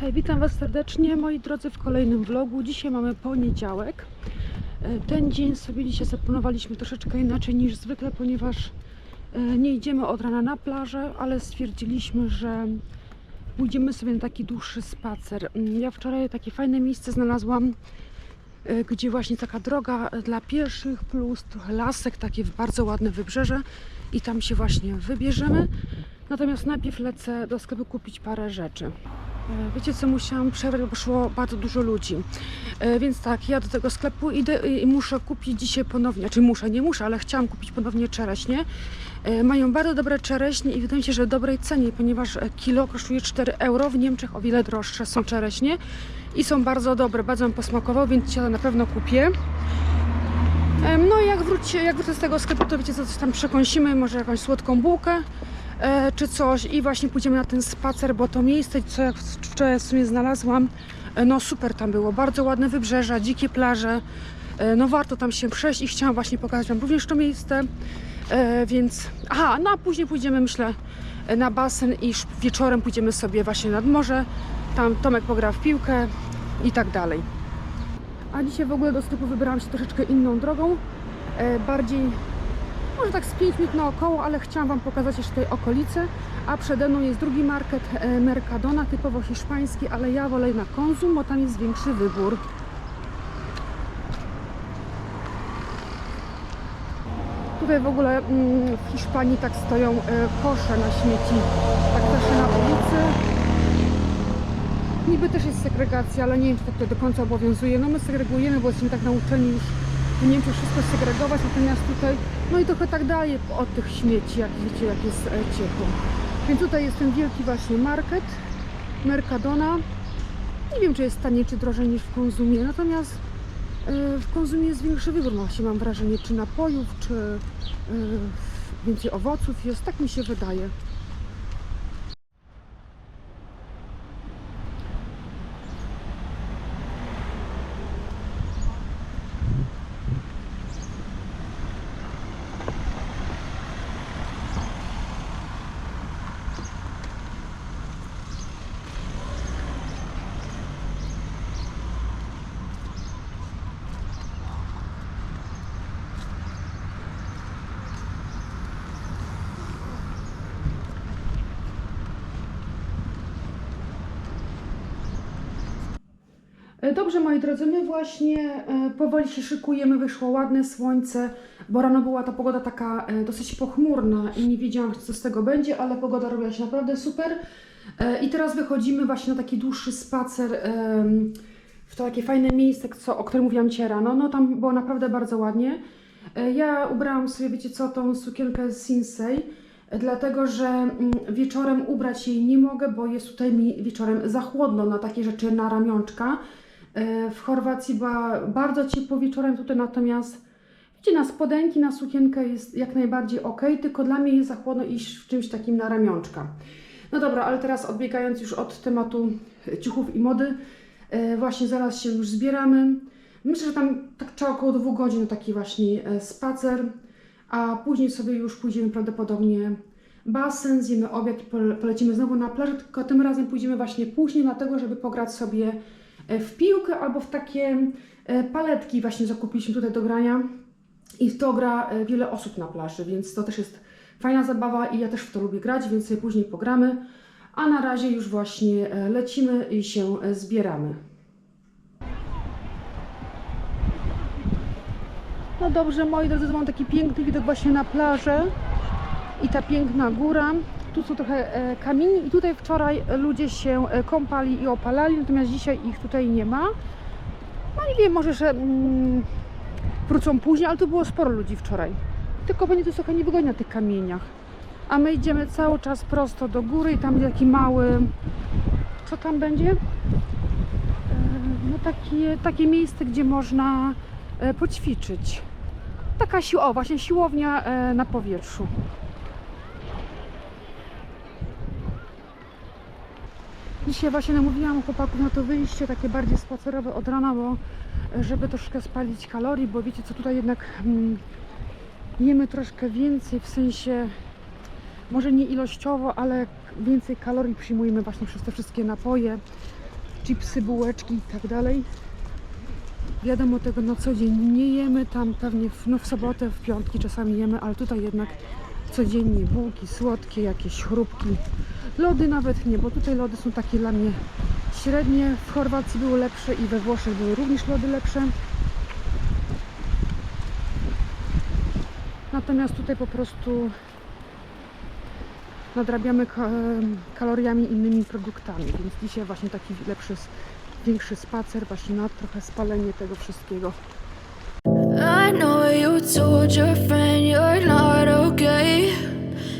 Hej, witam Was serdecznie, moi drodzy, w kolejnym vlogu. Dzisiaj mamy poniedziałek. E, Ten dzień sobie dzisiaj zaplanowaliśmy troszeczkę inaczej niż zwykle, ponieważ e, nie idziemy od rana na plażę, ale stwierdziliśmy, że pójdziemy sobie na taki dłuższy spacer. Mm, Ja wczoraj takie fajne miejsce znalazłam, e, gdzie właśnie taka droga dla pieszych plus trochę lasek, takie bardzo ładne wybrzeże i tam się właśnie wybierzemy. Natomiast najpierw lecę do sklepu kupić parę rzeczy. E, Wiecie co, musiałam przerwać, bo szło bardzo dużo ludzi. E, Więc tak, ja do tego sklepu idę i muszę kupić dzisiaj ponownie, znaczy muszę, nie muszę, ale chciałam kupić ponownie czereśnie. E, Mają bardzo dobre czereśnie i wydaje mi się, że w dobrej cenie, ponieważ kilo kosztuje 4 euro. W Niemczech o wiele droższe są czereśnie i są bardzo dobre, bardzo mi posmakowało, więc dzisiaj na pewno kupię. No i jak wrócę, jak wrócę z tego sklepu, to wiecie co, coś tam przekąsimy, może jakąś słodką bułkę e, czy coś i właśnie pójdziemy na ten spacer, bo to miejsce, co jak wczoraj w sumie znalazłam, e, no super tam było, bardzo ładne wybrzeża, dzikie plaże, e, no warto tam się przejść i chciałam właśnie pokazać Wam również to miejsce, e, więc, aha, no a później pójdziemy myślę na basen i wieczorem pójdziemy sobie właśnie nad morze, tam Tomek pogra w piłkę i tak dalej. A dzisiaj w ogóle do sklepu wybrałam się troszeczkę inną drogą, e, bardziej może tak z 5 minut naokoło, ale chciałam Wam pokazać jeszcze tej okolicy. A przede mną jest drugi market e, Mercadona, typowo hiszpański, ale ja wolę na Konzum, bo tam jest większy wybór. Tutaj w ogóle mm, w Hiszpanii tak stoją kosze na śmieci, tak też na ulicy. Niby też jest segregacja, ale nie wiem, czy to do końca obowiązuje. No my segregujemy, bo jesteśmy tak nauczeni już w Niemczech wszystko segregować, natomiast tutaj, no i trochę tak dalej od tych śmieci, jak wiecie, jak jest e, ciepło. Więc tutaj jest ten wielki właśnie market Mercadona. Nie wiem, czy jest taniej, czy drożej niż w Konzumie, natomiast e, w Konzumie jest większy wybór, właśnie mam wrażenie, czy napojów, czy e, więcej owoców jest, tak mi się wydaje. Dobrze, moi drodzy, my właśnie e, powoli się szykujemy, wyszło ładne słońce, bo rano była ta pogoda taka e, dosyć pochmurna i nie wiedziałam, co z tego będzie, ale pogoda robiła się naprawdę super. E, I teraz wychodzimy właśnie na taki dłuższy spacer w to takie fajne miejsce, co, o którym mówiłam Ci rano. No tam było naprawdę bardzo ładnie. E, Ja ubrałam sobie, wiecie co, tą sukienkę z Sinsei, e, dlatego że mm, wieczorem ubrać jej nie mogę, bo jest tutaj mi wieczorem za chłodno na takie rzeczy na ramionczka. E, W Chorwacji była bardzo ciepło wieczorem, tutaj natomiast wiecie, na spodenki, na sukienkę jest jak najbardziej ok, tylko dla mnie jest za chłodno iść w czymś takim na ramionczka. No dobra, ale teraz odbiegając już od tematu ciuchów i mody, e, właśnie zaraz się już zbieramy. Myślę, że tam tak trzeba około dwóch godzin taki właśnie e, spacer, a później sobie już pójdziemy prawdopodobnie basen, zjemy obiad i pole- polecimy znowu na plażę, tylko tym razem pójdziemy właśnie później, dlatego żeby pograć sobie w piłkę albo w takie e, paletki właśnie zakupiliśmy tutaj do grania i w to gra e, wiele osób na plaży, więc to też jest fajna zabawa i ja też w to lubię grać, więc sobie później pogramy. A na razie już właśnie e, lecimy i się e, zbieramy. No dobrze, moi drodzy, mam taki piękny widok właśnie na plażę i ta piękna góra. Tu są trochę e, kamieni i tutaj wczoraj ludzie się e, kąpali i opalali, natomiast dzisiaj ich tutaj nie ma. No nie wiem, może że mm, wrócą później, ale tu było sporo ludzi wczoraj. Tylko będzie to trochę niewygodnie na tych kamieniach. A my idziemy cały czas prosto do góry i tam będzie taki mały... Co tam będzie? E, No takie, takie miejsce, gdzie można poćwiczyć. Taka sił, o właśnie siłownia na powietrzu. Dzisiaj właśnie namówiłam chłopaków na to wyjście takie bardziej spacerowe od rana, bo e, żeby troszkę spalić kalorii, bo wiecie co tutaj jednak mm, jemy troszkę więcej, w sensie może nie ilościowo, ale więcej kalorii przyjmujemy właśnie przez te wszystkie napoje. chipsy, bułeczki i tak dalej. Wiadomo, tego na co dzień nie jemy, tam pewnie w, no w sobotę, w piątki czasami jemy, ale tutaj jednak codziennie bułki słodkie, jakieś chrupki, lody nawet nie, bo tutaj lody są takie dla mnie średnie. W Chorwacji były lepsze i we Włoszech były również lody lepsze. Natomiast tutaj po prostu nadrabiamy ka- kaloriami innymi produktami, więc dzisiaj właśnie taki lepszy, większy spacer właśnie na trochę spalenie tego wszystkiego. I know you told your friend you're not okay.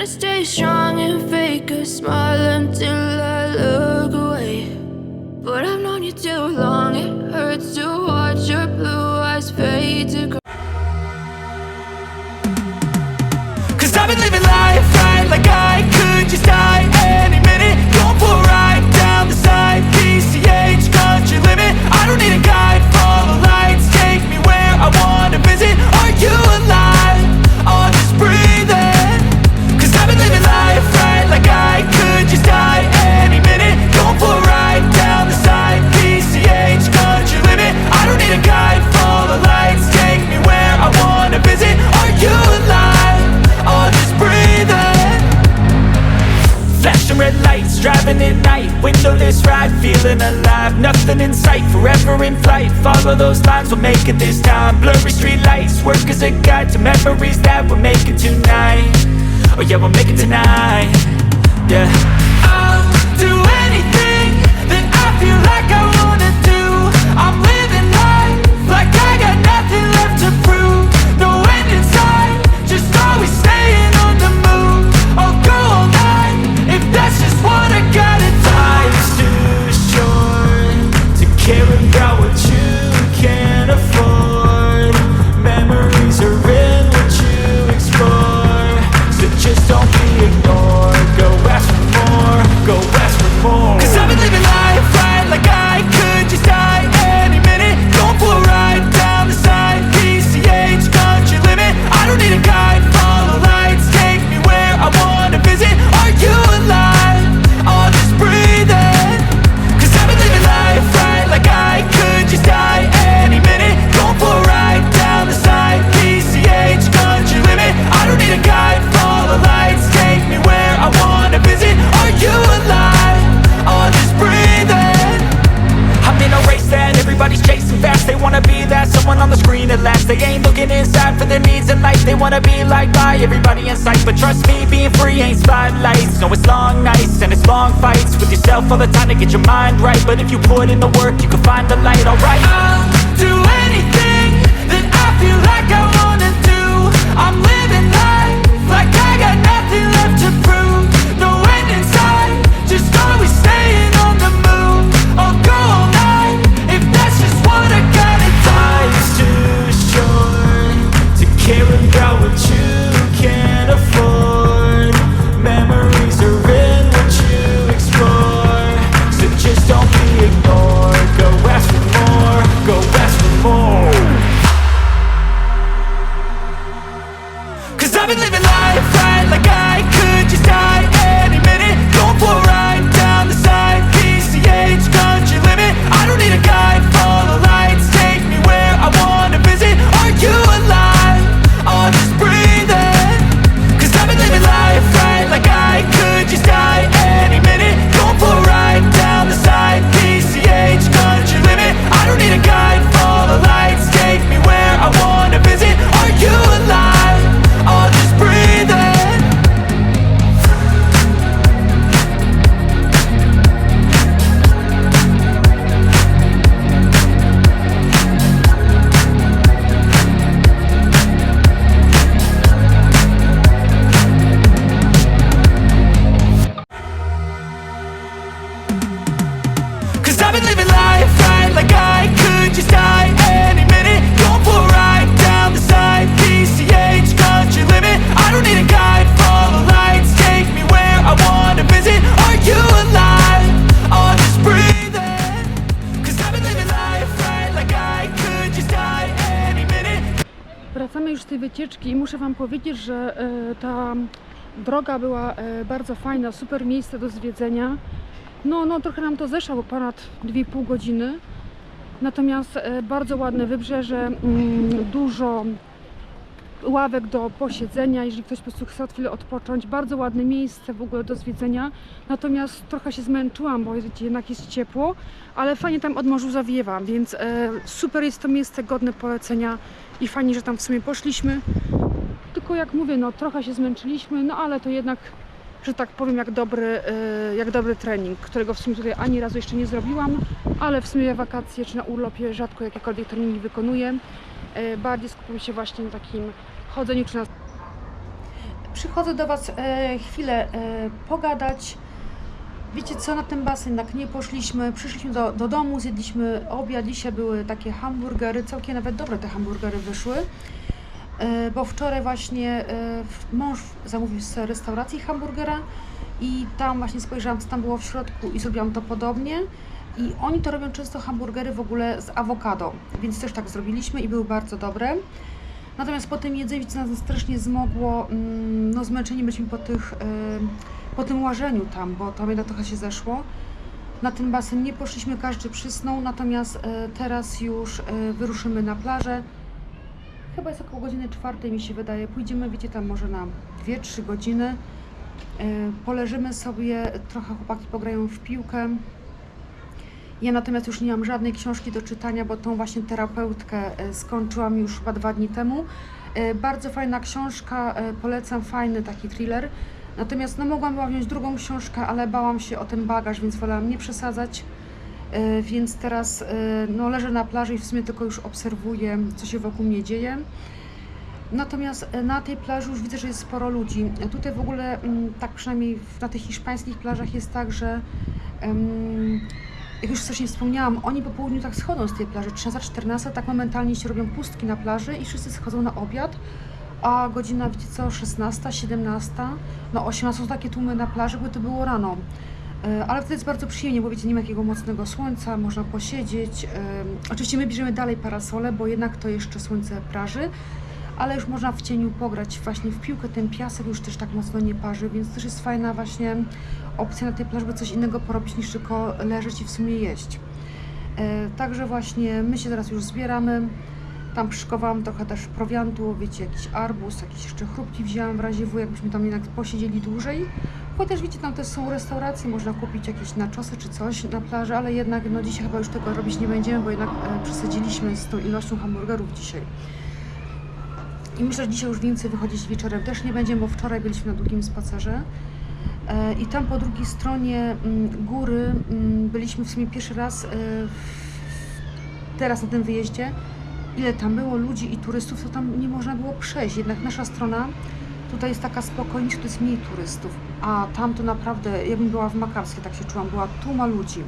to stay strong and fake a smile until I look away. But I've known you too long, it hurts to watch your blue eyes fade to gray. Cause I've been living life right like I could just die we'll make it this time. Blurry street lights, work as a guide To memories that we're making tonight. Oh yeah, we'll make it tonight. Yeah. I'll do anything that I feel like I wanna do wanna be that someone on the screen at last. They ain't looking inside for their needs in life. They wanna be like by everybody in sight. But trust me, being free ain't spotlights. No, it's long nights and it's long fights With yourself all the time to get your mind right. But if you put in the work, you can find the light, alright? I'll do anything that I feel like I wanna do. I'm living wycieczki i muszę Wam powiedzieć, że e, ta droga była e, bardzo fajna, super miejsce do zwiedzenia. No, no trochę nam to zeszło, ponad 2,5 godziny. Natomiast e, bardzo ładne wybrzeże, mm, dużo ławek do posiedzenia, jeżeli ktoś po prostu chce chwilę odpocząć. Bardzo ładne miejsce w ogóle do zwiedzenia. Natomiast trochę się zmęczyłam, bo jednak jest ciepło, ale fajnie tam od morzu zawiewa, więc super jest to miejsce, godne polecenia i fajnie, że tam w sumie poszliśmy. Tylko jak mówię, no trochę się zmęczyliśmy, no ale to jednak, że tak powiem, jak dobry, e, jak dobry trening, którego w sumie tutaj ani razu jeszcze nie zrobiłam, ale w sumie wakacje czy na urlopie rzadko jakiekolwiek treningi wykonuję. E, Bardziej skupiam się właśnie na takim chodzeniu czy na... Przychodzę do Was e, chwilę pogadać. Wiecie co, na ten basen jednak nie poszliśmy. Przyszliśmy do, do domu, zjedliśmy obiad. Dzisiaj były takie hamburgery, całkiem nawet dobre te hamburgery wyszły. E, bo wczoraj właśnie e, mąż zamówił z restauracji hamburgera i tam właśnie spojrzałam, co tam było w środku i zrobiłam to podobnie. I oni to robią często hamburgery w ogóle z awokado, więc też tak zrobiliśmy i były bardzo dobre. Natomiast po tym jedzeniu nas strasznie zmogło, mm, no zmęczeni byliśmy po, tych, em, po tym łażeniu tam, bo tam jednak trochę się zeszło. Na ten basen nie poszliśmy, każdy przysnął, natomiast e, teraz już e, wyruszymy na plażę. Chyba jest około godziny czwartej mi się wydaje. Pójdziemy, wiecie, tam może na 2-3 godziny. Poleżymy sobie, trochę chłopaki pograją w piłkę. Ja natomiast już nie mam żadnej książki do czytania, bo tą właśnie terapeutkę e, skończyłam już chyba dwa dni temu. E, Bardzo fajna książka, e, polecam, fajny taki thriller. Natomiast no, mogłam była wziąć drugą książkę, ale bałam się o ten bagaż, więc wolałam nie przesadzać. E, Więc teraz e, no, leżę na plaży i w sumie tylko już obserwuję, co się wokół mnie dzieje. Natomiast e, na tej plaży już widzę, że jest sporo ludzi. Tutaj w ogóle, mm, tak przynajmniej na tych hiszpańskich plażach jest tak, że jak już wcześniej wspomniałam, oni po południu tak schodzą z tej plaży. 13-14, tak momentalnie się robią pustki na plaży i wszyscy schodzą na obiad. A godzina, wiecie co, 16, 17, no 18 są takie tłumy na plaży, bo to było rano. E, Ale wtedy jest bardzo przyjemnie, bo wiecie, nie ma jakiego mocnego słońca, można posiedzieć. Em, Oczywiście my bierzemy dalej parasole, bo jednak to jeszcze słońce praży, ale już można w cieniu pograć właśnie w piłkę, ten piasek już też tak mocno nie parzy, więc też jest fajna właśnie opcja na tej plaży, by coś innego porobić niż tylko leżeć i w sumie jeść. E, Także właśnie my się teraz już zbieramy. Tam przyszykowałam trochę też prowiantu, wiecie, jakiś arbuz, jakieś jeszcze chrupki wzięłam w razie W, jakbyśmy tam jednak posiedzieli dłużej. Chociaż wiecie, tam też są restauracje, można kupić jakieś naczosy czy coś na plaży, ale jednak no dzisiaj chyba już tego robić nie będziemy, bo jednak e, przesadziliśmy z tą ilością hamburgerów dzisiaj. I myślę, że dzisiaj już więcej wychodzić wieczorem też nie będziemy, bo wczoraj byliśmy na długim spacerze. E, I tam po drugiej stronie mm, góry mm, byliśmy w sumie pierwszy raz e, teraz na tym wyjeździe. Ile tam było ludzi i turystów, to tam nie można było przejść. Jednak nasza strona tutaj jest taka spokojniejsza, to jest mniej turystów. A tam to naprawdę, jakbym była w Makawskie, tak się czułam, była tłuma ludzi.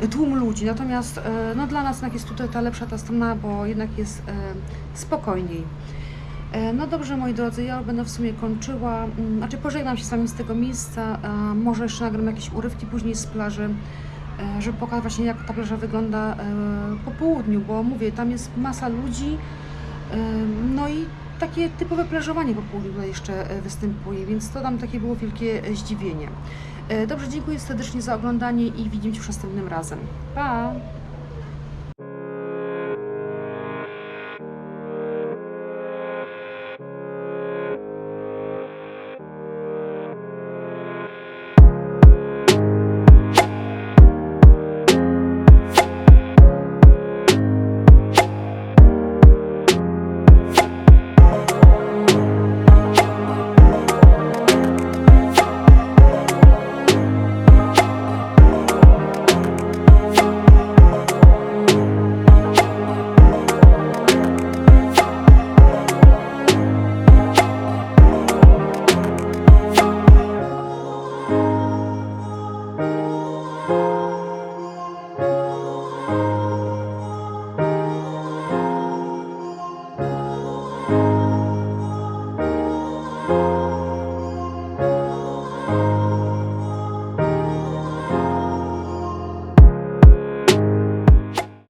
E, Tłum ludzi, natomiast e, no, dla nas jednak jest tutaj ta lepsza ta strona, bo jednak jest e, spokojniej. E, No dobrze, moi drodzy, ja będę w sumie kończyła. Mm, Znaczy, pożegnam się z Wami z tego miejsca. a Może jeszcze nagram jakieś urywki później z plaży, e, żeby pokazać właśnie, jak ta plaża wygląda e, po południu, bo mówię, tam jest masa ludzi. e, No i takie typowe plażowanie po południu tutaj jeszcze e, występuje, więc to tam takie było wielkie e, zdziwienie. E, Dobrze, dziękuję serdecznie za oglądanie i widzimy się następnym razem. Pa!